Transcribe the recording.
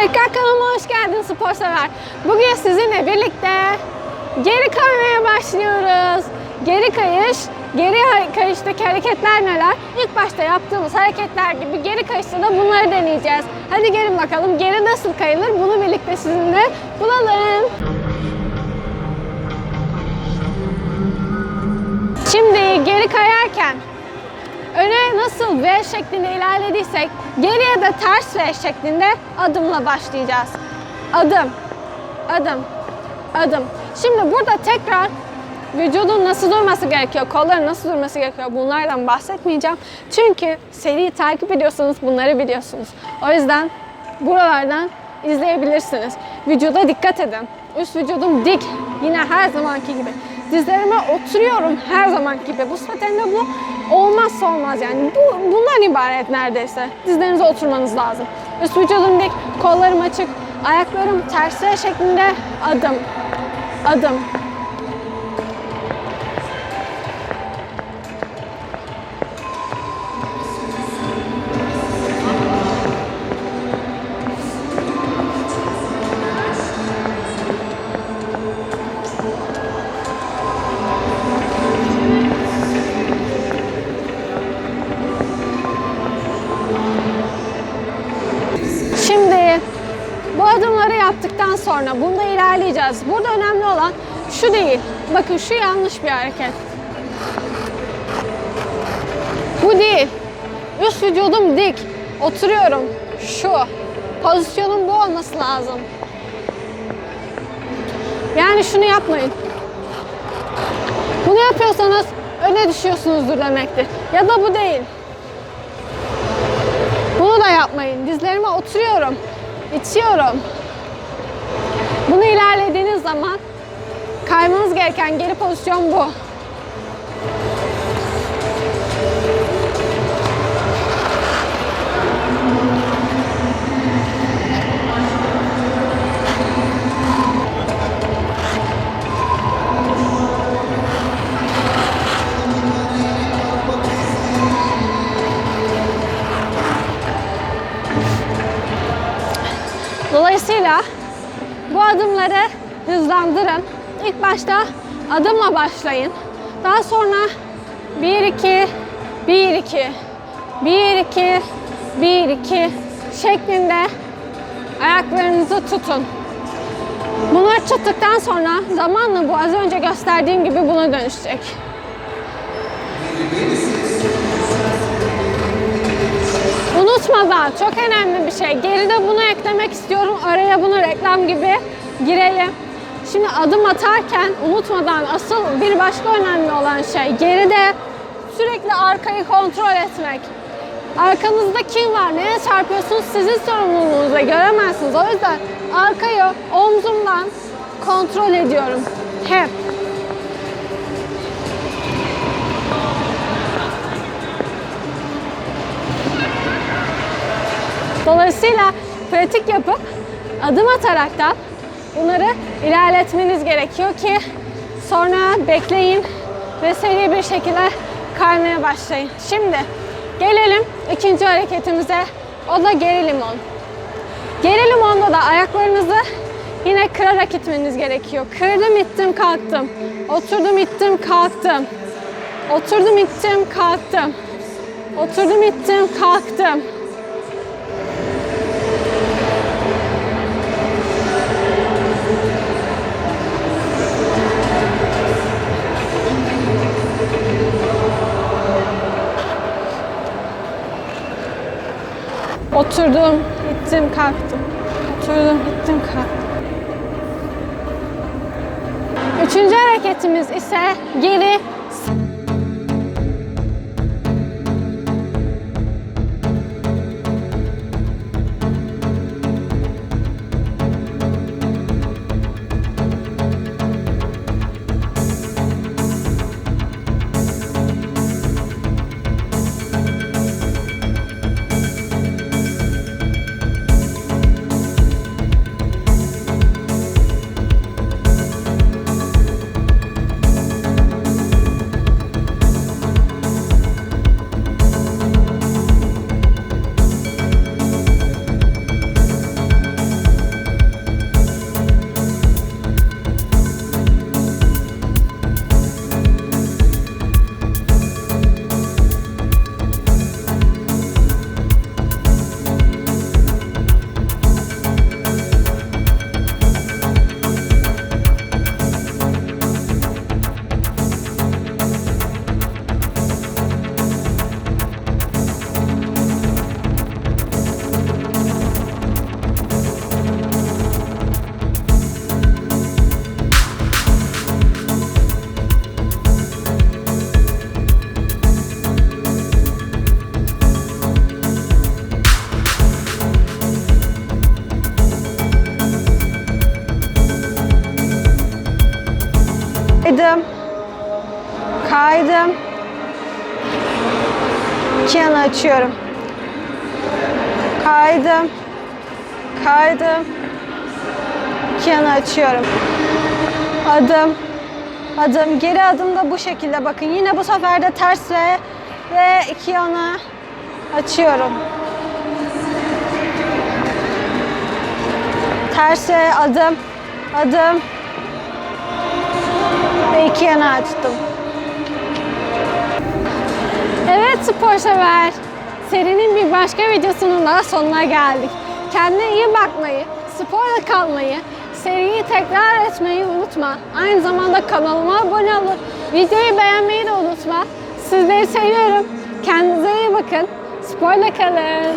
Tekrar kanalıma hoş geldin spor sever. Bugün sizinle birlikte geri kaymaya başlıyoruz. Geri kayış, geri kayıştaki hareketler neler? İlk başta yaptığımız hareketler gibi geri kayışta da bunları deneyeceğiz. Hadi gelin bakalım geri nasıl kayılır bunu birlikte sizinle bulalım. Şimdi geri kayarken nasıl V şeklinde ilerlediysek geriye de ters V şeklinde adımla başlayacağız. Adım, adım, adım. Şimdi burada tekrar vücudun nasıl durması gerekiyor, kolların nasıl durması gerekiyor bunlardan bahsetmeyeceğim. Çünkü seriyi takip ediyorsanız bunları biliyorsunuz. O yüzden buralardan izleyebilirsiniz. Vücuda dikkat edin. Üst vücudum dik. Yine her zamanki gibi. Dizlerime oturuyorum her zaman gibi. Bu seferinde bu olmazsa olmaz yani. Bu bundan ibaret neredeyse. Dizlerinize oturmanız lazım. Üst vücudum dik, kollarım açık, ayaklarım tersine şeklinde adım. Adım. Adımları yaptıktan sonra bunda ilerleyeceğiz. Burada önemli olan şu değil. Bakın şu yanlış bir hareket. Bu değil. Üst vücudum dik. Oturuyorum. Şu. Pozisyonum bu olması lazım. Yani şunu yapmayın. Bunu yapıyorsanız öne düşüyorsunuzdur demektir. Ya da bu değil. Bunu da yapmayın. Dizlerime oturuyorum. İçiyorum. Bunu ilerlediğiniz zaman kaymanız gereken geri pozisyon bu. Dolayısıyla bu adımları hızlandırın. İlk başta adımla başlayın. Daha sonra 1 2 1 2 1 2 1 2 şeklinde ayaklarınızı tutun. Bunları tuttuktan sonra zamanla bu az önce gösterdiğim gibi buna dönüşecek. Unutmadan çok önemli bir şey. Geride bunu eklemek istiyorum. Araya bunu reklam gibi girelim. Şimdi adım atarken unutmadan asıl bir başka önemli olan şey geride sürekli arkayı kontrol etmek. Arkanızda kim var, neye çarpıyorsunuz sizin sorumluluğunuzda göremezsiniz. O yüzden arkayı omzumdan kontrol ediyorum. Hep. Dolayısıyla pratik yapıp adım ataraktan bunları ilerletmeniz gerekiyor ki sonra bekleyin ve seri bir şekilde kaymaya başlayın. Şimdi gelelim ikinci hareketimize. O da geri limon. Geri limonda da ayaklarınızı yine kırarak itmeniz gerekiyor. Kırdım, ittim, kalktım. Oturdum, ittim, kalktım. Oturdum, ittim, kalktım. Oturdum, ittim, kalktım. Oturdum, gittim, kalktım. Oturdum, gittim, kalktım. Üçüncü hareketimiz ise geri İki açıyorum. Kaydım. Kaydım. İki açıyorum. Adım. Adım. Geri adım da bu şekilde bakın. Yine bu sefer de ters ve ve iki yana açıyorum. Ters ve adım. Adım. Ve iki yana açtım. Evet spor sever. Serinin bir başka videosunun daha sonuna geldik. Kendine iyi bakmayı, sporla kalmayı, seriyi tekrar etmeyi unutma. Aynı zamanda kanalıma abone olup videoyu beğenmeyi de unutma. Sizleri seviyorum. Kendinize iyi bakın. Sporla kalın.